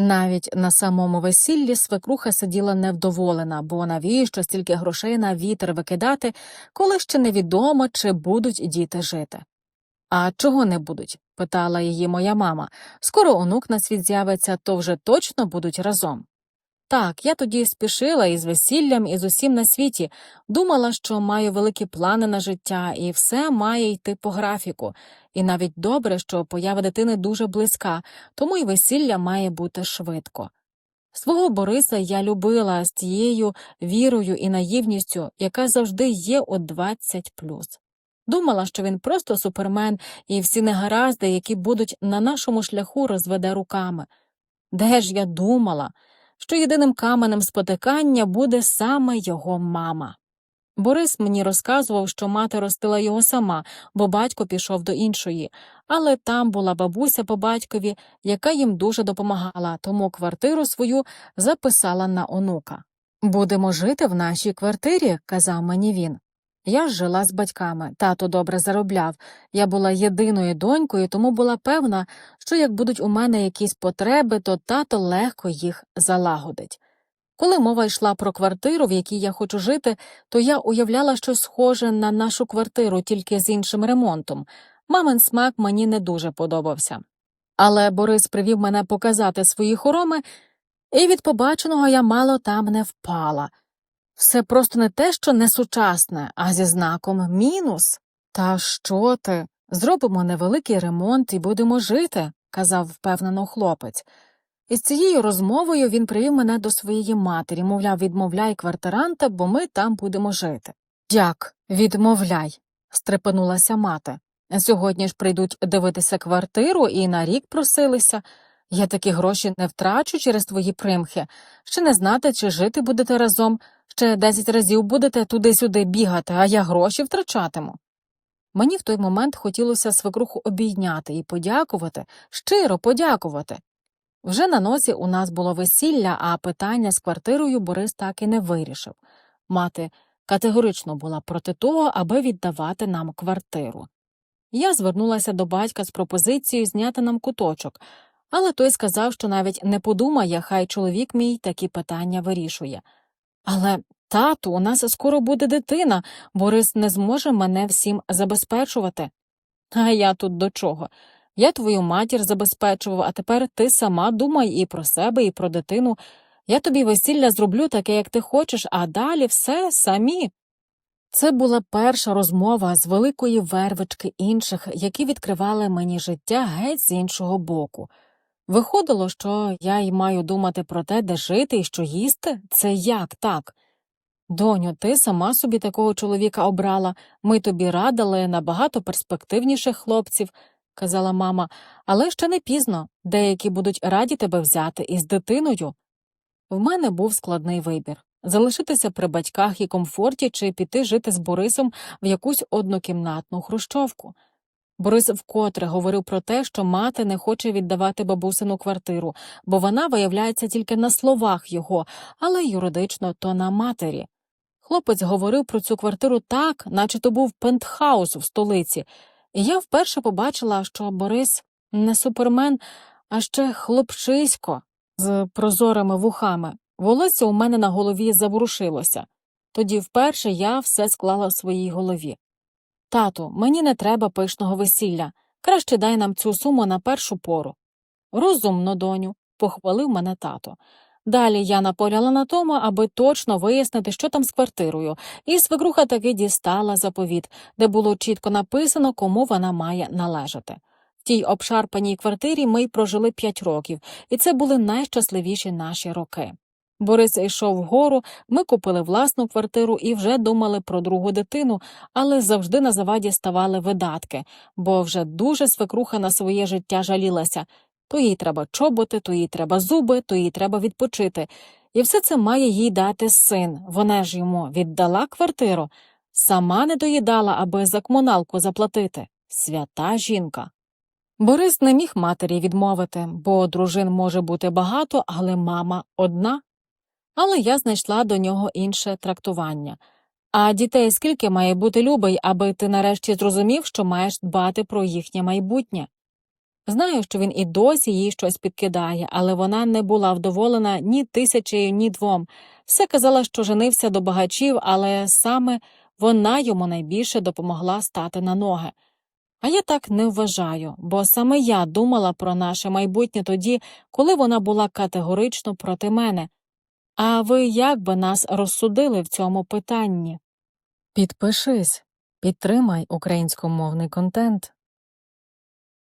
Навіть на самому весіллі свекруха сиділа невдоволена, бо навіщо стільки грошей на вітер викидати, коли ще невідомо, чи будуть діти жити. А чого не будуть? питала її моя мама. Скоро онук на світ з'явиться, то вже точно будуть разом. Так, я тоді спішила із весіллям, і з усім на світі, думала, що маю великі плани на життя, і все має йти по графіку. І навіть добре, що поява дитини дуже близька, тому й весілля має бути швидко. Свого Бориса я любила з тією вірою і наївністю, яка завжди є у 20 Думала, що він просто супермен, і всі негаразди, які будуть на нашому шляху, розведе руками. Де ж я думала, що єдиним каменем спотикання буде саме його мама. Борис мені розказував, що мати ростила його сама, бо батько пішов до іншої, але там була бабуся по батькові, яка їм дуже допомагала, тому квартиру свою записала на онука. Будемо жити в нашій квартирі, казав мені він. Я ж жила з батьками, тато добре заробляв. Я була єдиною донькою, тому була певна, що як будуть у мене якісь потреби, то тато легко їх залагодить. Коли мова йшла про квартиру, в якій я хочу жити, то я уявляла щось схоже на нашу квартиру, тільки з іншим ремонтом. Мамин смак мені не дуже подобався. Але Борис привів мене показати свої хороми, і від побаченого я мало там не впала. Все просто не те, що не сучасне, а зі знаком мінус. Та що ти? Зробимо невеликий ремонт і будемо жити, казав впевнено хлопець. І з цією розмовою він привів мене до своєї матері, мовляв, відмовляй квартиранта, бо ми там будемо жити. Як відмовляй, стрепенулася мати. Сьогодні ж прийдуть дивитися квартиру і на рік просилися. Я такі гроші не втрачу через твої примхи. Ще не знати, чи жити будете разом, ще десять разів будете туди-сюди бігати, а я гроші втрачатиму. Мені в той момент хотілося свекруху обійняти і подякувати, щиро подякувати. Вже на носі у нас було весілля, а питання з квартирою Борис так і не вирішив. Мати категорично була проти того, аби віддавати нам квартиру. Я звернулася до батька з пропозицією зняти нам куточок, але той сказав, що навіть не подумає, хай чоловік мій такі питання вирішує. Але, тату, у нас скоро буде дитина, Борис не зможе мене всім забезпечувати. А я тут до чого? Я твою матір забезпечував, а тепер ти сама думай і про себе, і про дитину. Я тобі весілля зроблю таке, як ти хочеш, а далі все самі. Це була перша розмова з великої вервички інших, які відкривали мені життя геть з іншого боку. Виходило, що я й маю думати про те, де жити і що їсти, це як так? Доню, ти сама собі такого чоловіка обрала, ми тобі радили набагато перспективніших хлопців, казала мама, але ще не пізно, деякі будуть раді тебе взяти із дитиною. В мене був складний вибір залишитися при батьках і комфорті чи піти жити з Борисом в якусь однокімнатну хрущовку. Борис вкотре говорив про те, що мати не хоче віддавати бабусину квартиру, бо вона виявляється тільки на словах його, але юридично то на матері. Хлопець говорив про цю квартиру так, наче то був пентхаус в столиці, і я вперше побачила, що Борис не супермен, а ще хлопчисько з прозорими вухами. Волосся у мене на голові заворушилося. Тоді вперше я все склала в своїй голові. Тату, мені не треба пишного весілля. Краще дай нам цю суму на першу пору. Розумно, доню, похвалив мене тато. Далі я наполяла на тому, аби точно вияснити, що там з квартирою, і свекруха таки дістала заповіт, де було чітко написано, кому вона має належати. В тій обшарпаній квартирі ми й прожили п'ять років, і це були найщасливіші наші роки. Борис йшов вгору, ми купили власну квартиру і вже думали про другу дитину, але завжди на заваді ставали видатки, бо вже дуже свекруха на своє життя жалілася то їй треба чоботи, то їй треба зуби, то їй треба відпочити. І все це має їй дати син. Вона ж йому віддала квартиру, сама не доїдала, аби за комуналку заплатити. Свята жінка. Борис не міг матері відмовити, бо дружин може бути багато, але мама одна. Але я знайшла до нього інше трактування. А дітей скільки має бути любий, аби ти нарешті зрозумів, що маєш дбати про їхнє майбутнє? Знаю, що він і досі їй щось підкидає, але вона не була вдоволена ні тисячею, ні двом. Все казала, що женився до багачів, але саме вона йому найбільше допомогла стати на ноги. А я так не вважаю, бо саме я думала про наше майбутнє тоді, коли вона була категорично проти мене. А ви як би нас розсудили в цьому питанні? Підпишись, підтримай українськомовний контент.